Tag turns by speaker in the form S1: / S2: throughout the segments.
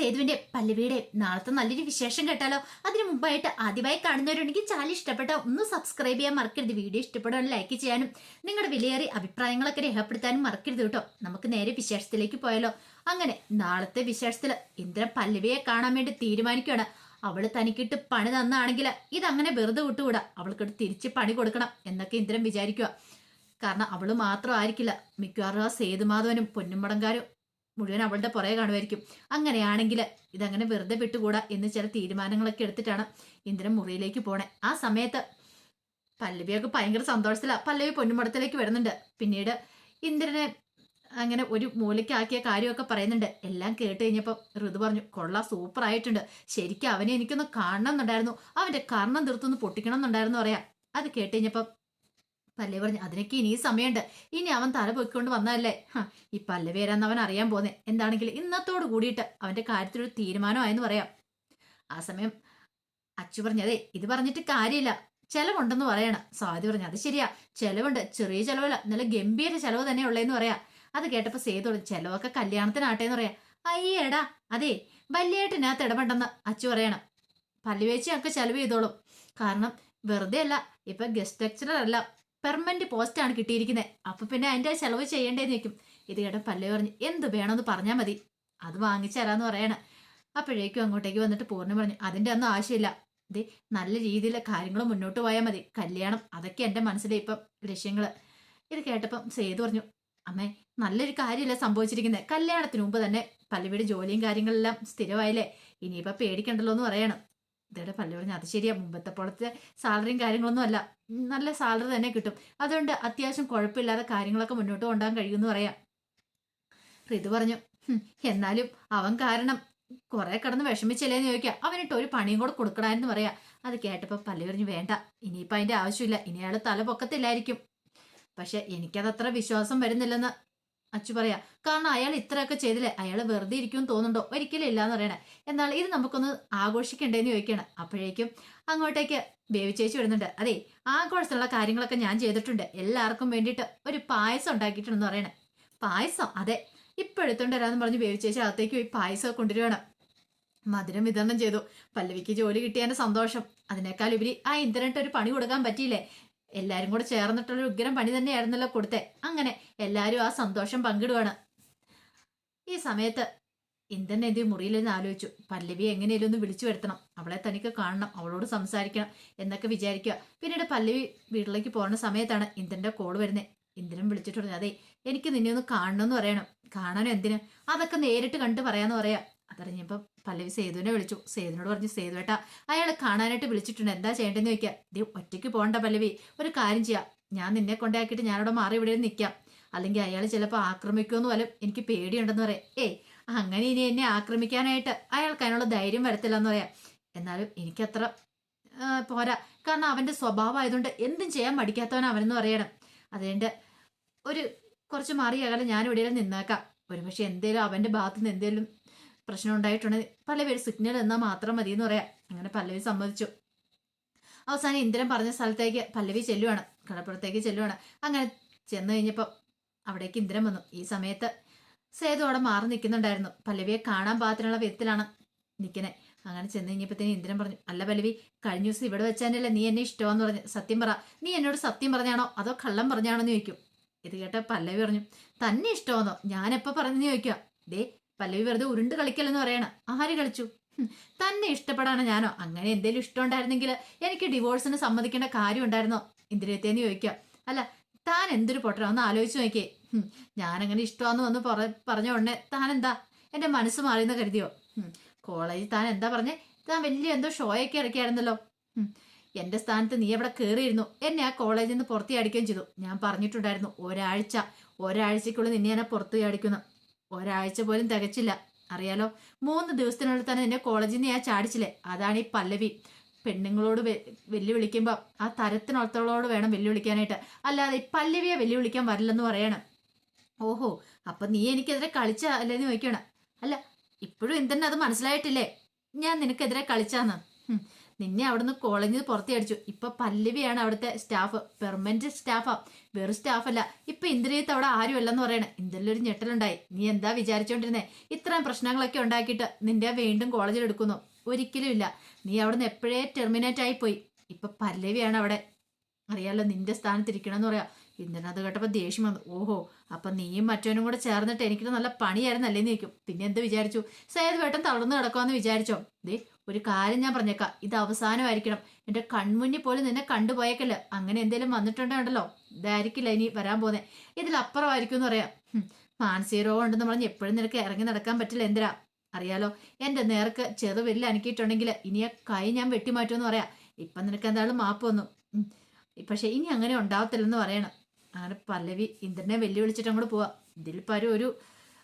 S1: സേതുവിന്റെ പല്ലവിയുടെ നാളത്തെ നല്ലൊരു വിശേഷം കേട്ടാലോ? അതിനു മുമ്പായിട്ട് ആദ്യമായി കാണുന്നവരുണ്ടെങ്കിൽ ചാനൽ ഇഷ്ടപ്പെട്ട ഒന്ന് സബ്സ്ക്രൈബ് ചെയ്യാൻ മറക്കരുത്. വീഡിയോ ഇഷ്ടപ്പെടാൻ ലൈക്ക് ചെയ്യാനും നിങ്ങളുടെ വിലയേറിയ അഭിപ്രായങ്ങളൊക്കെ രേഖപ്പെടുത്താനും മറക്കരുത് കേട്ടോ. നമുക്ക് നേരെ വിശേഷത്തിലേക്ക് പോയാലോ? അങ്ങനെ നാളത്തെ വിശേഷത്തിൽ ഇന്ദ്രൻ പല്ലവിയെ കാണാൻ വേണ്ടി തീരുമാനിക്കുകയാണ്. അവൾ തനിക്കിട്ട് പണി തന്നാണെങ്കിൽ ഇതങ്ങനെ വെറുതെ വിട്ടുകൂടാ. അവൾക്കിട്ട് തിരിച്ച് പണി കൊടുക്കണം എന്നൊക്കെ ഇന്ദ്രൻ വിചാരിക്കുക കാരണം അവൾ മാത്രമായിരിക്കില്ല. മിക്കവാറും ആ സേതുമാധവനും പൊന്നുമടങ്കാരും മുഴുവൻ അവളുടെ പുറകെ കാണുമായിരിക്കും. അങ്ങനെയാണെങ്കിൽ ഇതങ്ങനെ വെറുതെ വിട്ടുകൂടാ എന്ന് ചില തീരുമാനങ്ങളൊക്കെ എടുത്തിട്ടാണ് ഇന്ദ്രൻ മുറിയിലേക്ക് പോണേ. ആ സമയത്ത് പല്ലവിയൊക്കെ ഭയങ്കര സന്തോഷത്തിലാണ് പല്ലവി പൊന്നുമടത്തിലേക്ക് വരുന്നുണ്ട്. പിന്നീട് ഇന്ദ്രനെ അങ്ങനെ ഒരു മൂലയ്ക്കാക്കിയ കാര്യമൊക്കെ പറയുന്നുണ്ട്. എല്ലാം കേട്ട് കഴിഞ്ഞപ്പോൾ ഋതു പറഞ്ഞു കൊള്ള സൂപ്പർ ആയിട്ടുണ്ട്. ശരിക്കും അവനെ എനിക്കൊന്ന് കാണണം എന്നുണ്ടായിരുന്നു അവന്റെ കർണം തീർത്തൊന്ന് പൊട്ടിക്കണം എന്നുണ്ടായിരുന്നു പറയാം. അത് കേട്ട് കഴിഞ്ഞപ്പം പല്ലവി പറഞ്ഞു അതിനൊക്കെ ഇനി സമയമുണ്ട്. ഇനി അവൻ തല പൊയ്ക്കൊണ്ട് വന്നതല്ലേ? ഈ പല്ലവി അവൻ അറിയാൻ പോന്നെ. എന്താണെങ്കിൽ ഇന്നത്തോട് കൂടിയിട്ട് അവന്റെ കാര്യത്തിലൊരു തീരുമാനമായെന്ന് പറയാം. ആ സമയം അച്ചു പറഞ്ഞതേ ഇത് പറഞ്ഞിട്ട് കാര്യമില്ല. ചെലവുണ്ടെന്ന് പറയണം. സ്വാതി പറഞ്ഞു അത് ശരിയാ. ചെലവുണ്ട്. ചെറിയ ചെലവല്ല. നല്ല ഗംഭീര ചെലവ് തന്നെ ഉള്ളതെന്ന് പറയാ. അത് കേട്ടപ്പോ സേതു ചെലവൊക്കെ കല്യാണത്തിനാട്ടേന്ന് പറയാ. അയ്യേടാ അതെ വല്യേട്ടനകത്ത് ഇടപെട്ടെന്ന് അച്ചു പറയണം. പല്ലുവേച്ചി ഒക്കെ ചെലവ് ചെയ്തോളും. കാരണം വെറുതെ അല്ല ഇപ്പൊ ഗസ്റ്റ് ലെക്ചറർ അല്ല പെർമനന്റ് പോസ്റ്റാണ് കിട്ടിയിരിക്കുന്നത് അപ്പൊ പിന്നെ അതിന്റെ ചെലവ് ചെയ്യേണ്ടേന്ന് വെക്കും ഇത് കേട്ട പല്ലു പറഞ്ഞു എന്ത് വേണമെന്ന് പറഞ്ഞാൽ മതി. അത് വാങ്ങിച്ചരാന്ന് പറയണ. അപ്പോഴേക്കും അങ്ങോട്ടേക്ക് വന്നിട്ട് പൂർണ പറഞ്ഞു അതിന്റെ ഒന്നും ആവശ്യമില്ല. ഇത് നല്ല രീതിയിൽ കാര്യങ്ങൾ മുന്നോട്ട് പോയാൽ മതി. കല്യാണം അതൊക്കെ എന്റെ മനസ്സിലെ ഇപ്പം ലക്ഷ്യങ്ങൾ ഇത് കേട്ടപ്പം സേതു പറഞ്ഞു അമ്മേ നല്ലൊരു കാര്യമല്ല സംഭവിച്ചിരിക്കുന്നത് കല്യാണത്തിന് മുമ്പ് തന്നെ പല്ലവിയുടെ ജോലിയും കാര്യങ്ങളെല്ലാം സ്ഥിരമായില്ലേ? ഇനിയിപ്പോൾ പേടിക്കണ്ടല്ലോ എന്ന് പറയണം. ഇതേടെ പല്ലു പറഞ്ഞു അത് ശരിയാ. മുമ്പത്തെ പോലത്തെ സാലറിയും കാര്യങ്ങളൊന്നും അല്ല. നല്ല സാലറി തന്നെ കിട്ടും. അതുകൊണ്ട് അത്യാവശ്യം കുഴപ്പമില്ലാതെ കാര്യങ്ങളൊക്കെ മുന്നോട്ട് കൊണ്ടുപോകാൻ കഴിയുമെന്ന് പറയാം. ഋതു പറഞ്ഞു എന്നാലും അവൻ കാരണം കുറെ കടന്ന് വിഷമിച്ചില്ലേന്ന് ചോദിക്കാം. അവനിട്ട് ഒരു പണിയും കൂടെ കൊടുക്കണമെന്ന് പറയാം. അത് കേട്ടപ്പോൾ പല്ലു പറഞ്ഞു വേണ്ട ഇനിയിപ്പോൾ അതിന്റെ ആവശ്യമില്ല. ഇനി അയാൾ തല പൊക്കത്തില്ലായിരിക്കും. പക്ഷെ എനിക്കതത്ര വിശ്വാസം വരുന്നില്ലെന്ന് അച്ചു പറയാ കാരണം അയാൾ ഇത്രയൊക്കെ ചെയ്തില്ലേ? അയാൾ വെറുതെ ഇരിക്കും തോന്നുന്നുണ്ടോ? ഒരിക്കലും ഇല്ലാന്ന് പറയണേ. എന്നാൽ ഇത് നമുക്കൊന്ന് ആഘോഷിക്കണ്ടേന്ന് ചോദിക്കണം. അപ്പോഴേക്കും അങ്ങോട്ടേക്ക് ബേബി ചേച്ചി വരുന്നുണ്ട്. അതെ ആഘോഷത്തിലുള്ള കാര്യങ്ങളൊക്കെ ഞാൻ ചെയ്തിട്ടുണ്ട്. എല്ലാവർക്കും വേണ്ടിയിട്ട് ഒരു പായസം ഉണ്ടാക്കിയിട്ടുണ്ടെന്ന് പറയണേ. പായസം? അതെ. ഇപ്പൊ എടുത്തോണ്ട് വരാന്ന് പറഞ്ഞ് ബേബി ചേച്ചി അകത്തേക്ക് പോയി പായസം കൊണ്ടുവരുവാണ് മധുരം വിതരണം ചെയ്തു. പല്ലവിക്ക് ജോലി കിട്ടിയതിന്റെ സന്തോഷം. അതിനേക്കാൾ ഉപരി ആ ഇന്ദ്രനിട്ട് ഒരു പണി കൊടുക്കാൻ പറ്റിയില്ലേ? എല്ലാരും കൂടെ ചേർന്നിട്ടുള്ള ഉഗ്രം പണി തന്നെയായിരുന്നല്ലോ കൊടുത്തേ. അങ്ങനെ എല്ലാരും ആ സന്തോഷം പങ്കിടുവാണ്. ഈ സമയത്ത് ഇന്ദ്രൻ എന്ത് മുറിയിൽ നിന്ന് ആലോചിച്ചു. പല്ലവി എങ്ങനെയെങ്കിലും ഒന്ന് വിളിച്ചു വരുത്തണം. അവളെ തനിക്ക് കാണണം. അവളോട് സംസാരിക്കണം എന്നൊക്കെ വിചാരിക്കുക. പിന്നീട് പല്ലവി വീട്ടിലേക്ക് പോകുന്ന സമയത്താണ് ഇന്ദ്രന്റെ കോൾ വരുന്നത് ഇന്ദ്രൻ വിളിച്ചിട്ട് പറഞ്ഞു അതെ എനിക്ക് നിന്നെ ഒന്ന് കാണണമെന്ന് പറയണം. കാണാനും എന്തിന്? അതൊക്കെ നേരിട്ട് കണ്ട് പറയാന്ന് പറയാ. അതറിഞ്ഞപ്പോ പല്ലവി സേതുവിനെ വിളിച്ചു. സേതുവിനോട് പറഞ്ഞു സേതുവേട്ട അയാളെ കാണാനായിട്ട് വിളിച്ചിട്ടുണ്ട്. എന്താ ചെയ്യേണ്ടതെന്ന് ചോദിക്കാം. ദേ ഒറ്റയ്ക്ക് പോകണ്ട പല്ലവി. ഒരു കാര്യം ചെയ്യാം. ഞാൻ നിന്നെ കൊണ്ടാക്കിയിട്ട് ഞാനവിടെ മാറി ഇവിടെ നിൽക്കാം അല്ലെങ്കിൽ അയാൾ ചിലപ്പോൾ ആക്രമിക്കുമെന്ന് പോലും എനിക്ക് പേടിയുണ്ടെന്ന് പറയാം. ഏയ് അങ്ങനെ ഇനി എന്നെ ആക്രമിക്കാനായിട്ട് അയാൾക്ക് അതിനുള്ള ധൈര്യം വരത്തില്ല എന്ന് പറയാം. എന്നാലും എനിക്കത്ര പോരാ. കാരണം അവന്റെ സ്വഭാവം ആയതുകൊണ്ട് എന്തും ചെയ്യാൻ മടിക്കാത്തവൻ അവനെന്ന് പറയണം. അതുകൊണ്ട് ഒരു കുറച്ച് മാറി അകലെ ഞാൻ ഇവിടെ നിന്നേക്കാം. ഒരുപക്ഷെ എന്തേലും അവന്റെ ഭാഗത്തുനിന്ന് എന്തേലും പ്രശ്നം ഉണ്ടായിട്ടുണ്ട് പല പേര് സിഗ്നൽ എന്നാൽ മാത്രം മതി എന്ന് പറയാം. അങ്ങനെ പല്ലവി സമ്മതിച്ചു. അവസാനം ഇന്ദ്രൻ പറഞ്ഞ സ്ഥലത്തേക്ക് പല്ലവി ചെല്ലുവാണ്. കടപ്പുറത്തേക്ക് ചെല്ലുവാണ്. അങ്ങനെ ചെന്ന് കഴിഞ്ഞപ്പോൾ അവിടേക്ക് ഇന്ദ്രൻ വന്നു. ഈ സമയത്ത് സേതു അവിടെ മാറി നിൽക്കുന്നുണ്ടായിരുന്നു. പല്ലവിയെ കാണാൻ പാകത്തിനുള്ള വിധത്തിലാണ് നിൽക്കുന്നത് അങ്ങനെ ചെന്ന് കഴിഞ്ഞപ്പോഴത്തേന് ഇന്ദ്രൻ പറഞ്ഞു അല്ല പല്ലവി കഴിഞ്ഞ ദിവസം ഇവിടെ വെച്ചാനല്ലേ നീ എന്നെ ഇഷ്ടമാന്ന് പറഞ്ഞു. സത്യം പറ. നീ എന്നോട് സത്യം പറഞ്ഞാണോ? അതോ കള്ളം പറഞ്ഞാണോ എന്ന് ചോദിക്കും. ഇത് കേട്ട പല്ലവി പറഞ്ഞു തന്നെ ഇഷ്ടമാണോ ഞാനെപ്പോൾ പറഞ്ഞു ചോദിക്കുക ദേ പല്ലവി വെറുതെ ഉരുണ്ട് കളിക്കലെന്ന് പറയണ. ആര് കളിച്ചു? തന്നെ ഇഷ്ടപ്പെടാണ് ഞാനോ? അങ്ങനെ എന്തെങ്കിലും ഇഷ്ടമുണ്ടായിരുന്നെങ്കിൽ എനിക്ക് ഡിവോഴ്സിന് സമ്മതിക്കേണ്ട കാര്യം ഉണ്ടായിരുന്നോ ഇന്ദ്രിയത്തേന്ന് ചോദിക്കാം. അല്ല താൻ എന്തൊരു പൊട്ടണോ ഒന്ന് ആലോചിച്ച് നോക്കിയേ. ഞാനങ്ങനെ ഇഷ്ടമാന്ന് വന്ന് പറ- പറഞ്ഞ ഉടനെ താൻ എന്താ എന്റെ മനസ്സ് മാറിയെന്ന് കരുതിയോ? കോളേജിൽ താൻ എന്താ പറഞ്ഞേ? താൻ വലിയ എന്തോ ഷോയൊക്കെ ഇറക്കിയായിരുന്നല്ലോ. എന്റെ സ്ഥാനത്ത് നീ അവിടെ കയറിയിരുന്നു എന്നെ ആ കോളേജിൽ നിന്ന് പുറത്തു അടിക്കുകയും ചെയ്തു. ഞാൻ പറഞ്ഞിട്ടുണ്ടായിരുന്നു ഒരാഴ്ച ഒരാഴ്ചക്കുള്ളിൽ നിന്നെ എന്നെ പുറത്തു ചാടിക്കുന്നു ഒരാഴ്ച പോലും തികച്ചില്ല. അറിയാലോ? മൂന്ന് ദിവസത്തിനുള്ളിൽ തന്നെ നിന്നെ കോളേജിൽ നിന്ന് ഞാൻ ചാടിച്ചില്ലേ? അതാണ് ഈ പല്ലവി. പെണ്ണുങ്ങളോട് വെല്ലുവിളിക്കുമ്പോൾ ആ തരത്തിനൊത്തളോട് വേണം വെല്ലുവിളിക്കാനായിട്ട്. അല്ലാതെ ഈ പല്ലവിയെ വെല്ലുവിളിക്കാൻ വരില്ലെന്ന് പറയണം. ഓഹോ അപ്പൊ നീ എനിക്കെതിരെ കളിച്ച അല്ലെന്ന് ചോദിക്കണം. അല്ല ഇപ്പോഴും എന്തെന്നെ അത് മനസ്സിലായിട്ടില്ലേ? ഞാൻ നിനക്കെതിരെ കളിച്ചാന്ന്. നിന്നെ അവിടുന്ന് കോളേജിൽ പുറത്തി അടിച്ചു. ഇപ്പൊ പല്ലവിയാണ് അവിടുത്തെ സ്റ്റാഫ് പെർമനന്റ് സ്റ്റാഫാ വെറും സ്റ്റാഫല്ല ഇപ്പൊ ഇന്ദ്രിയത്ത് അവിടെ ആരും അല്ലെന്ന് പറയണേ. ഒരു ഞെട്ടലുണ്ടായി. നീ എന്താ വിചാരിച്ചോണ്ടിരുന്നേ? ഇത്രയും പ്രശ്നങ്ങളൊക്കെ ഉണ്ടാക്കിയിട്ട് നിന്റെ വീണ്ടും കോളേജിൽ എടുക്കുന്നു. ഒരിക്കലും ഇല്ല. നീ അവിടുന്ന് എപ്പോഴേ ടെർമിനേറ്റ് ആയി പോയി. ഇപ്പൊ പല്ലവിയാണ് അവിടെ. അറിയാലോ നിന്റെ സ്ഥാനത്തിരിക്കണമെന്ന് പറയാ. ഇന്ദ്രൻ അത് കേട്ടപ്പോ ദേഷ്യം വന്നു. ഓഹോ അപ്പൊ നീയും മറ്റവനും കൂടെ ചേർന്നിട്ട് എനിക്ക് നല്ല പണിയായിരുന്നല്ലേ നീക്കും പിന്നെ എന്ത് വിചാരിച്ചു? സേത് വേട്ടൻ തളർന്നു കിടക്കുമെന്ന് വിചാരിച്ചോ? ദേ ഒരു കാര്യം ഞാൻ പറഞ്ഞേക്കാം. ഇത് അവസാനമായിരിക്കണം. എന്റെ കൺമുന്നിൽ പോലും നിന്നെ കണ്ടുപോയേക്കല്ല. അങ്ങനെ എന്തെങ്കിലും വന്നിട്ടുണ്ടോ ഇതായിരിക്കില്ല ഇനി വരാൻ പോന്നെ. ഇതിലപ്പുറമായിരിക്കും എന്ന് പറയാം. മാനസിക രോഗം ഉണ്ടെന്ന് പറഞ്ഞ് എപ്പോഴും നിനക്ക് ഇറങ്ങി നടക്കാൻ പറ്റില്ല എന്തിനാ? അറിയാലോ എന്റെ നേർക്ക് ചെറുവില്ല അനക്കിയിട്ടുണ്ടെങ്കിൽ ഇനി ആ കൈ ഞാൻ വെട്ടിമാറ്റുമെന്ന് പറയാം. ഇപ്പം നിനക്ക് എന്തായാലും മാപ്പ് വന്നു. പക്ഷെ ഇനി അങ്ങനെ ഉണ്ടാവത്തില്ലെന്ന് പറയണം. അങ്ങനെ പല്ലവി ഇന്ദ്രനെ വെല്ലുവിളിച്ചിട്ട് അങ്ങോട്ട് പോവാം. ഇതിൽ ഒരു ഒരു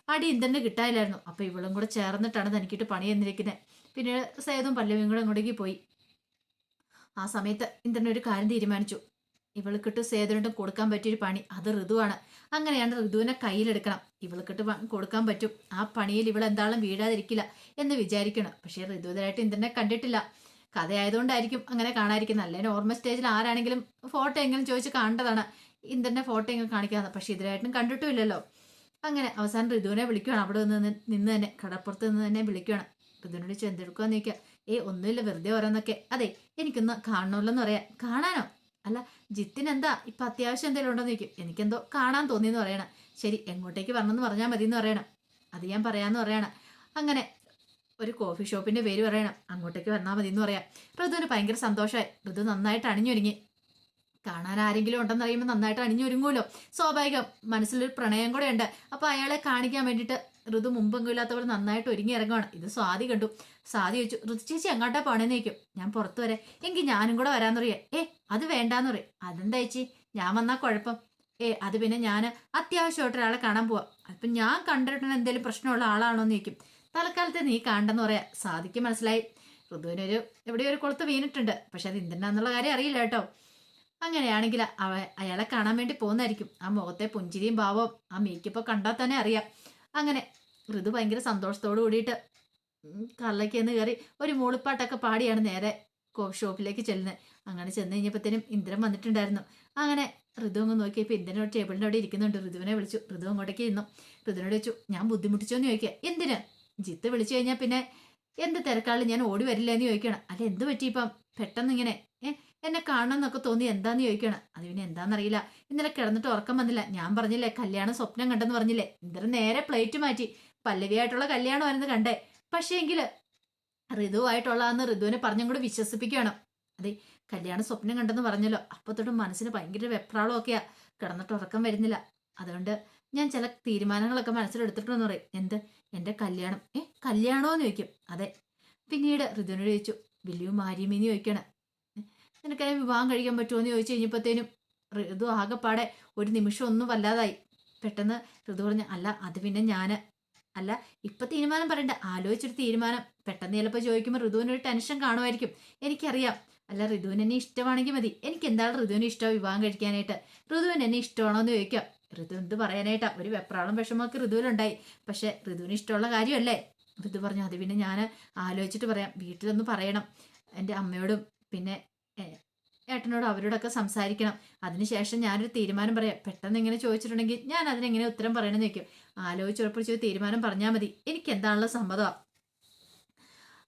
S1: അടി ഇന്ദ്രന് കിട്ടാനില്ലായിരുന്നു. അപ്പൊ ഇവളും കൂടെ ചേർന്നിട്ടാണ് തനിക്കിട്ട് പണി എന്നിരിക്കുന്നത് പിന്നെ സേതും പല്ലവിയും കൂടെ അങ്ങോട്ടേക്ക് പോയി. ആ സമയത്ത് ഇന്ദ്രൻ ഒരു കാര്യം തീരുമാനിച്ചു. ഇവൾക്കിട്ട് സേതുവിനും കൊടുക്കാൻ പറ്റിയൊരു പണി അത് ഋതുവാണ്. അങ്ങനെയാണ് ഋതുവിനെ കയ്യിലെടുക്കണം. ഇവൾക്കിട്ട് കൊടുക്കാൻ പറ്റും. ആ പണിയിൽ ഇവൾ എന്താളും വീഴാതിരിക്കില്ല എന്ന് വിചാരിക്കണം. പക്ഷേ ഋതുവിനായിട്ട് ഇന്ദ്രനെ കണ്ടിട്ടില്ല. കഥയായതുകൊണ്ടായിരിക്കും അങ്ങനെ കാണാതിരിക്കുന്നത്. അല്ലെങ്കിൽ ഓർമ്മ സ്റ്റേജിൽ ആരാണെങ്കിലും ഫോട്ടോ എങ്കിലും ചോദിച്ച് കാണേണ്ടതാണ്. ഇന്ദ്രനെ ഫോട്ടോ എങ്കിലും കാണിക്കാതെ പക്ഷെ ഇതിനായിട്ടും കണ്ടിട്ടുമില്ലല്ലോ. അങ്ങനെ അവസാനം ഋതുവിനെ വിളിക്കുകയാണ് അവിടെ നിന്ന് നിന്ന് തന്നെ കടപ്പുറത്ത് നിന്ന് തന്നെ വിളിക്കുകയാണ് ഋതുവിനോട് ചെന്തെടുക്കുക നിൽക്കുക ഏ ഒന്നുമില്ല വെറുതെ ഓരോന്നൊക്കെ. അതെ എനിക്കൊന്ന് കാണണമല്ലോന്ന് പറയാം. കാണാനോ? അല്ല ജിത്തിന് എന്താ ഇപ്പൊ അത്യാവശ്യം എന്തെങ്കിലും ഉണ്ടോ ചോദിക്കും. എനിക്കെന്തോ കാണാൻ തോന്നിയെന്ന് പറയണം. ശരി എങ്ങോട്ടേക്ക് വരണമെന്ന് പറഞ്ഞാൽ മതി എന്ന് പറയണം. അത് ഞാൻ പറയാന്ന് പറയണം. അങ്ങനെ ഒരു കോഫി ഷോപ്പിന്റെ പേര് പറയണം. അങ്ങോട്ടേക്ക് വന്നാൽ മതി എന്ന് പറയാം. ഋതുവിന് ഭയങ്കര സന്തോഷമായി ഋതു നന്നായിട്ട് അണിഞ്ഞൊരുങ്ങി. കാണാൻ ആരെങ്കിലും ഉണ്ടെന്ന് അറിയുമ്പോൾ നന്നായിട്ട് അണിഞ്ഞൊരുങ്ങൂലോ സ്വാഭാവികം. മനസ്സിലൊരു പ്രണയം കൂടെ ഉണ്ട്. അപ്പൊ അയാളെ കാണിക്കാൻ വേണ്ടിയിട്ട് ഋതു മുമ്പെങ്കിലും ഇല്ലാത്തവർ നന്നായിട്ട് ഒരുങ്ങി ഇറങ്ങുവാണ്. ഇത് സ്വാതി കണ്ടു. സ്വാതി ചോദിച്ചു ഋതു ചേച്ചി എങ്ങോട്ടാ പോണേന്ന് ചോദിക്കും ഞാൻ പുറത്തു വരെ. എങ്കിൽ ഞാനും കൂടെ വരാന്ന് പറയാ ഏ അത് വേണ്ടാന്ന് പറയും അതെന്താ ചേച്ചി? ഞാൻ വന്നാ കുഴപ്പം. ഏ അത് പിന്നെ ഞാൻ അത്യാവശ്യമായിട്ട് ഒരാളെ കാണാൻ പോവാം. അപ്പം ഞാൻ കണ്ടിട്ടുള്ള എന്തെങ്കിലും പ്രശ്നമുള്ള ആളാണോ എന്ന് ചോദിക്കും തൽക്കാലത്തെ നീ കാണണ്ടെന്ന് പറയാ. സാധിക്ക് മനസ്സിലായി. ഋതുവിനൊരു എവിടെയോ ഒരു കൊളുത്ത് വീണിട്ടുണ്ട്. പക്ഷെ അത് എന്തിനാന്നുള്ള കാര്യം അറിയില്ല കേട്ടോ. അങ്ങനെയാണെങ്കിൽ അവ അയാളെ കാണാൻ വേണ്ടി പോകുന്നതായിരിക്കും. ആ മുഖത്തെ പുഞ്ചിരിയും ഭാവവും ആ മേക്കപ്പ് കണ്ടാൽ തന്നെ അറിയാം. അങ്ങനെ ഋതു ഭയങ്കര സന്തോഷത്തോടു കൂടിയിട്ട് എന്ന് കയറി ഒരു മൂളിപ്പാട്ടൊക്കെ പാടിയാണ് നേരെ കോഫി ഷോപ്പിലേക്ക് ചെല്ലുന്നത്. അങ്ങനെ ചെന്ന് കഴിഞ്ഞപ്പോഴത്തേനും ഇന്ദ്രൻ വന്നിട്ടുണ്ടായിരുന്നു. അങ്ങനെ ഋതു അങ്ങ് നോക്കിയപ്പോൾ ഇന്ദ്രൻ ടേബിളിന്റെ അവിടെ ഇരിക്കുന്നുണ്ട്. ഋതുവിനെ വിളിച്ചു. ഋതു അങ്ങോട്ടേക്ക് ഇരുന്നു ഋതുവിനോട് വെച്ചു ഞാൻ ബുദ്ധിമുട്ടിച്ചോ എന്ന് ചോദിക്കുക എന്തിന്? ജിത്ത് വിളിച്ചു കഴിഞ്ഞാൽ പിന്നെ എന്ത് തിരക്കാളിൽ ഞാൻ ഓടി വരില്ല എന്ന് ചോദിക്കണം അല്ല എന്ത് പറ്റി ഇപ്പം? പെട്ടെന്ന് ഇങ്ങനെ ഏ എന്നെ കാണണം എന്നൊക്കെ തോന്നി. എന്താന്ന് ചോദിക്കണം അത് പിന്നെ എന്താണെന്നറിയില്ല ഇന്നലെ കിടന്നിട്ട് ഉറക്കം വന്നില്ല. ഞാൻ പറഞ്ഞില്ലേ കല്യാണം സ്വപ്നം കണ്ടെന്ന് പറഞ്ഞില്ലേ. ഇന്ദ്രൻ നേരെ പ്ലേറ്റ് മാറ്റി. പല്ലവിയായിട്ടുള്ള കല്യാണമായിരുന്നു കണ്ടേ. പക്ഷേ എങ്കിൽ ഋതുവായിട്ടുള്ളതെന്ന് ഋതുവിനെ പറഞ്ഞും കൂടെ വിശ്വസിപ്പിക്കുകയാണ്. അതെ കല്യാണ സ്വപ്നം കണ്ടെന്ന് പറഞ്ഞല്ലോ. അപ്പൊ തൊട്ട് മനസ്സിന് ഭയങ്കര വെപ്രാളമൊക്കെയാ. കിടന്നിട്ട് ഉറക്കം വരുന്നില്ല. അതുകൊണ്ട് ഞാൻ ചില തീരുമാനങ്ങളൊക്കെ മനസ്സിലെടുത്തിട്ടുണ്ടെന്ന് പറയും. എന്ത്? എന്റെ കല്യാണം. ഏ കല്യാണോന്ന് ചോദിക്കും. അതെ. പിന്നീട് ഋതുവിനോട് ചോദിച്ചു. വലിയ മാരിയമ്മീന്ന് ചോദിക്കണം നിനക്കതിനെ വിവാഹം കഴിക്കാൻ പറ്റുമോ എന്ന് ചോദിച്ചു കഴിഞ്ഞപ്പോഴത്തേനും ഋതു ആകെപ്പാടെ ഒരു നിമിഷം ഒന്നും വല്ലാതായി. പെട്ടെന്ന് ഋതു പറഞ്ഞു അല്ല അത് പിന്നെ ഞാൻ അല്ല ഇപ്പൊ തീരുമാനം പറയണ്ട. ആലോചിച്ചൊരു തീരുമാനം. പെട്ടെന്ന് ചിലപ്പോൾ ചോദിക്കുമ്പോൾ ഋതുവിനൊരു ടെൻഷൻ കാണുമായിരിക്കും. എനിക്കറിയാം. അല്ല ഋതുവിന് എന്നെ ഇഷ്ടമാണെങ്കിൽ മതി. എനിക്ക് എന്താണ് ഋതുവിന് ഇഷ്ടം വിവാഹം കഴിക്കാനായിട്ട്? ഋതുവിന് എന്നെ ഇഷ്ടമാണോ എന്ന് ചോദിക്കാം. ഋതു എന്ത് പറയാനായിട്ടാ? ഒരു വെപ്രാളം വിഷമമൊക്കെ ഋതുവിലുണ്ടായി. പക്ഷെ ഋതുവിന് ഇഷ്ടമുള്ള കാര്യമല്ലേ? ഋതു പറഞ്ഞു അത് പിന്നെ ഞാൻ ആലോചിച്ചിട്ട് പറയാം. വീട്ടിലൊന്ന് പറയണം. എന്റെ അമ്മയോടും പിന്നെ ഏട്ടനോടും അവരോടൊക്കെ സംസാരിക്കണം. അതിനുശേഷം ഞാനൊരു തീരുമാനം പറയാം. പെട്ടെന്ന് ഇങ്ങനെ ചോദിച്ചിട്ടുണ്ടെങ്കിൽ ഞാൻ അതിനെങ്ങനെ ഉത്തരം പറയണമെന്ന് ചോദിക്കും. ആലോചിച്ചുറപ്പിച്ച് ഒരു തീരുമാനം പറഞ്ഞാൽ മതി. എനിക്ക് എന്താണല്ലോ സമ്മതമാ?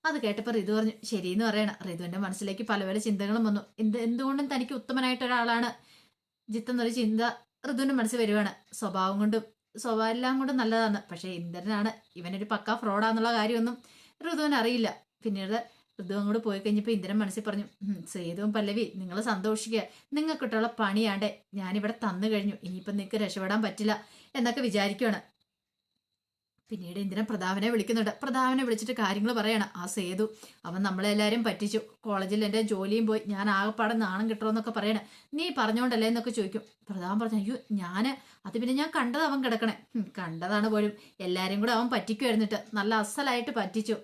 S1: അത് കേട്ടപ്പോൾ റിതു പറഞ്ഞു ശരിയെന്ന് പറയണം. റിതുവിന്റെ മനസ്സിലേക്ക് പല പല ചിന്തകളും വന്നു. എന്ത് എന്തുകൊണ്ടും തനിക്ക് ഉത്തമനായിട്ട് ഒരാളാണ്. ജിത്ത് എന്നൊരു ചിന്ത ഋതുവിന്റെ മനസ്സിൽ വരുവാണ്. സ്വഭാവം കൊണ്ടും സ്വഭാവം എല്ലാം കൊണ്ടും നല്ലതാണ്. പക്ഷേ ഇന്ദ്രനാണ്. ഇവനൊരു പക്ക ഫ്രോഡാന്നുള്ള കാര്യമൊന്നും ഋതുവിന് അറിയില്ല പിന്നീട് ഋതു അങ്ങോട്ട് പോയി കഴിഞ്ഞപ്പോൾ ഇന്ദ്രൻ മനസ്സിൽ പറഞ്ഞു "ഉം, സേതുവും പല്ലവി നിങ്ങൾ സന്തോഷിക്കുക. നിങ്ങൾക്കിട്ടുള്ള പണിയാണ്ടേ. ഞാനിവിടെ തന്നു കഴിഞ്ഞു. ഇനിയിപ്പം നിങ്ങൾക്ക് രക്ഷപ്പെടാൻ പറ്റില്ല എന്നൊക്കെ വിചാരിക്കുകയാണ് പിന്നീട് ഇന്ദ്രൻ പ്രതാപനെ വിളിക്കുന്നുണ്ട്. പ്രതാപനെ വിളിച്ചിട്ട് കാര്യങ്ങൾ പറയണം. ആ സേതു അവൻ നമ്മളെല്ലാവരും പറ്റിച്ചു. കോളേജിൽ എന്റെ ജോലിയും പോയി. ഞാൻ ആകെപ്പാടെ നാണം കിട്ടണമെന്നൊക്കെ പറയണേ. നീ പറഞ്ഞോണ്ടല്ലേ എന്നൊക്കെ ചോദിക്കും. പ്രതാപൻ പറഞ്ഞു അയ്യോ ഞാൻ അത് പിന്നെ ഞാൻ കണ്ടത് അവൻ കിടക്കണേ. കണ്ടതാണ് പോലും. എല്ലാവരും കൂടെ അവൻ പറ്റിക്കുമായിരുന്നിട്ട് നല്ല അസലായിട്ട് പറ്റിച്ചു.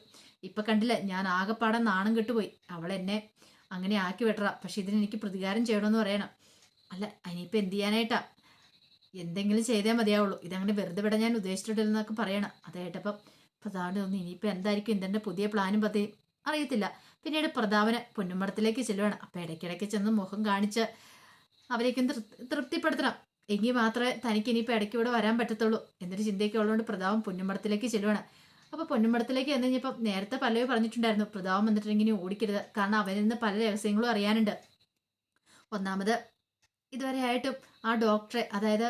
S1: ഇപ്പൊ കണ്ടില്ലേ ഞാൻ ആകെപ്പാടെ നാണം കെട്ടുപോയി. അവൾ എന്നെ അങ്ങനെ ആക്കി വിട്ടറ പക്ഷെ ഇതിന് എനിക്ക് പ്രതികാരം ചെയ്യണമെന്ന് പറയണം. അല്ല അതിനിപ്പോ എന്ത് ചെയ്യാനായിട്ടാ? എന്തെങ്കിലും ചെയ്തേ മതിയാവുള്ളൂ. ഇതങ്ങനെ വെറുതെ വിടാൻ ഞാൻ ഉദ്ദേശിച്ചിട്ടില്ലെന്നൊക്കെ പറയണം. അതായിട്ടപ്പം പ്രതാപന് തോന്നി ഇനിയിപ്പോൾ എന്തായിരിക്കും ഇതിന്റെ പുതിയ പ്ലാനും പതി? അറിയത്തില്ല. പിന്നീട് പ്രതാപന് പൊന്നുമടത്തിലേക്ക് ചെല്ലുവാണ്. അപ്പം ഇടയ്ക്കിടയ്ക്ക് ചെന്ന് മുഖം കാണിച്ച് അവരേക്കും തൃപ്തിപ്പെടുത്തണം. എങ്കിൽ മാത്രമേ തനിക്ക് ഇനിയിപ്പോൾ ഇടയ്ക്ക് ഇവിടെ വരാൻ പറ്റത്തുള്ളൂ. എന്നൊരു ചിന്തയൊക്കെ ഉള്ളതുകൊണ്ട് പ്രതാപം പൊന്നുമടത്തിലേക്ക് ചെല്ലുവാണ്. അപ്പോൾ പൊന്നുമ്പടത്തിലേക്ക് എന്ന് കഴിഞ്ഞപ്പോ നേരത്തെ പലരും പറഞ്ഞിട്ടുണ്ടായിരുന്നു പ്രതാപം വന്നിട്ടുണ്ടെങ്കിൽ ഓടിക്കരുത്. കാരണം അവനിൽ നിന്ന് പല രഹസ്യങ്ങളും അറിയാനുണ്ട്. ഒന്നാമത് ഇതുവരെ ആയിട്ടും ആ ഡോക്ടറെ അതായത്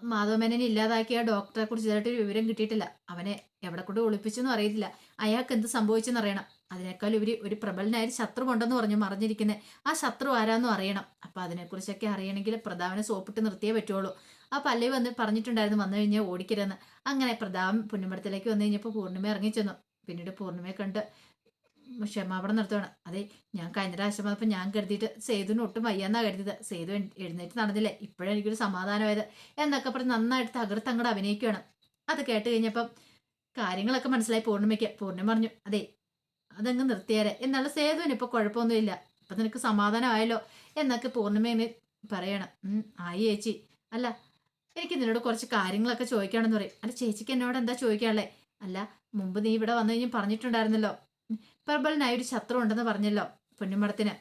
S1: മാധവമേനനെ ഇല്ലാതാക്കിയ ആ ഡോക്ടറെ കുറിച്ച് ഇതായിട്ട് ഒരു വിവരം കിട്ടിയിട്ടില്ല. അവനെ എവിടെ കൊണ്ട് ഒളിപ്പിച്ചെന്നും അറിയത്തില്ല. അയാൾക്ക് എന്ത് സംഭവിച്ചെന്ന് അറിയണം അതിനേക്കാൾ ഇവർ ഒരു പ്രബലനായ ഒരു ശത്രു ഉണ്ടെന്ന് പറഞ്ഞു മറിഞ്ഞിരിക്കുന്നത് ആ ശത്രു ആരാന്നും അറിയണം. അപ്പൊ അതിനെക്കുറിച്ചൊക്കെ അറിയണമെങ്കിൽ പ്രതാപനെ സോപ്പിട്ട് നിർത്തിയേ പറ്റുള്ളൂ. ആ പല്ലവി വന്ന് പറഞ്ഞിട്ടുണ്ടായിരുന്നു വന്നു കഴിഞ്ഞാൽ ഓടിക്കരുതെന്ന്. അങ്ങനെ പ്രതാപൻ പുന്നമ്പടത്തിലേക്ക് വന്നു കഴിഞ്ഞപ്പോൾ പൂർണിമ ഇറങ്ങിച്ചെന്നു. പിന്നീട് പൂർണിമയെ കണ്ട് ക്ഷമാപണം നടത്തുകയാണ് അതെ ഞാൻ കഴിഞ്ഞ പ്രാവശ്യം വന്നപ്പോൾ ഞാൻ കരുതിയിട്ട് സേതുവിന് ഒട്ടും വയ്യാന്നാണ് കരുതിയത്. സേതു എഴുന്നേറ്റ് നടന്നില്ലേ? ഇപ്പോഴും എനിക്കൊരു സമാധാനമായത്. എന്നൊക്കെ പറഞ്ഞ് നന്നായിട്ട് തകർത്ത് അങ്ങോട്ട് അഭിനയിക്കുകയാണ് അത് കേട്ട് കഴിഞ്ഞപ്പം കാര്യങ്ങളൊക്കെ മനസ്സിലായി പൂർണിമയ്ക്ക് പൂർണിമ പറഞ്ഞു അതെ അതങ്ങ് നിർത്തിയാരെ. എന്നാലും സേതുവിന് ഇപ്പോൾ കുഴപ്പമൊന്നുമില്ല. ഇപ്പം നിനക്ക് സമാധാനമായല്ലോ. എന്നൊക്കെ പൂർണിമ പറയണം. ആയി ചേച്ചി. അല്ല എനിക്ക് നിന്നോട് കുറച്ച് കാര്യങ്ങളൊക്കെ ചോദിക്കണമെന്ന് പറയും. അല്ല ചേച്ചിക്ക് എന്നോട് എന്താ ചോദിക്കാനുള്ളത് അല്ല മുമ്പ് നീ ഇവിടെ വന്നു കഴിഞ്ഞ് പറഞ്ഞിട്ടുണ്ടായിരുന്നല്ലോ. പ്രബലനായ ഒരു ശത്രു ഉണ്ടെന്ന് പറഞ്ഞല്ലോ പൊന്നുമടത്തിന്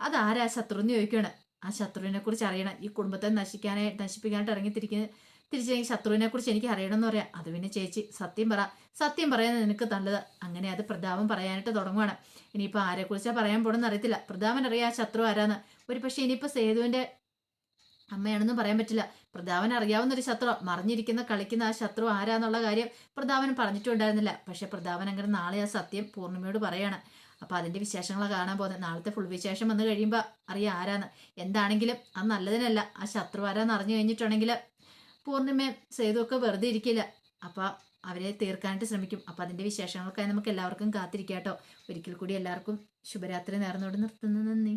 S1: അതാരാ ശത്രു എന്ന് ചോദിക്കുകയാണ് ആ ശത്രുവിനെ കുറിച്ച് അറിയണം. ഈ കുടുംബത്തെ നശിക്കാനായി നശിപ്പിക്കാനായിട്ട് ഇറങ്ങി തിരിക്കുന്ന തിരിച്ച് ശത്രുവിനെ കുറിച്ച് എനിക്ക് അറിയണമെന്ന് പറയാം. അത് പിന്നെ ചേച്ചി സത്യം പറ. സത്യം പറയുന്നത് നിനക്ക് നല്ലത്. അങ്ങനെ അത് പ്രതാപം പറയാനായിട്ട് തുടങ്ങുവാണ്. ഇനിയിപ്പോൾ ആരെക്കുറിച്ചാണ് പറയാൻ പോണെന്ന് അറിയത്തില്ല. പ്രതാപൻ അറിയാം ആ ശത്രു ആരാന്ന്. ഒരു പക്ഷേ ഇനിയിപ്പോൾ സേതുവിന്റെ അമ്മയാണെന്നും പറയാൻ പറ്റില്ല. പ്രതാപൻ അറിയാവുന്ന ഒരു ശത്രു മറിഞ്ഞിരിക്കുന്ന കളിക്കുന്ന ആ ശത്രു ആരാന്നുള്ള കാര്യം പ്രതാപൻ പറഞ്ഞിട്ടുണ്ടായിരുന്നില്ല. പക്ഷെ പ്രതാപൻ അങ്ങനെ നാളെ ആ സത്യം പൂർണിമയോട് പറയാണ്. അപ്പോൾ അതിന്റെ വിശേഷങ്ങളെ കാണാൻ പോകുന്നത്. നാളത്തെ ഫുൾ വിശേഷം വന്നു കഴിയുമ്പോൾ അറിയാം ആരാന്ന്. എന്താണെങ്കിലും അത് നല്ലതിനല്ല. ആ ശത്രു ആരാന്ന് അറിഞ്ഞു കഴിഞ്ഞിട്ടുണ്ടെങ്കിൽ പൂർണിമയും സേതുവൊക്കെ വെറുതെ ഇരിക്കില്ല. അപ്പോൾ അവരെ തീർക്കാനായിട്ട് ശ്രമിക്കും. അപ്പോൾ അതിന്റെ വിശേഷങ്ങൾക്കായി നമുക്ക് എല്ലാവർക്കും കാത്തിരിക്കാം കേട്ടോ. ഒരിക്കൽ കൂടി എല്ലാവർക്കും ശുഭരാത്രി നേർന്നോട് നിർത്തുന്നു. നന്ദി.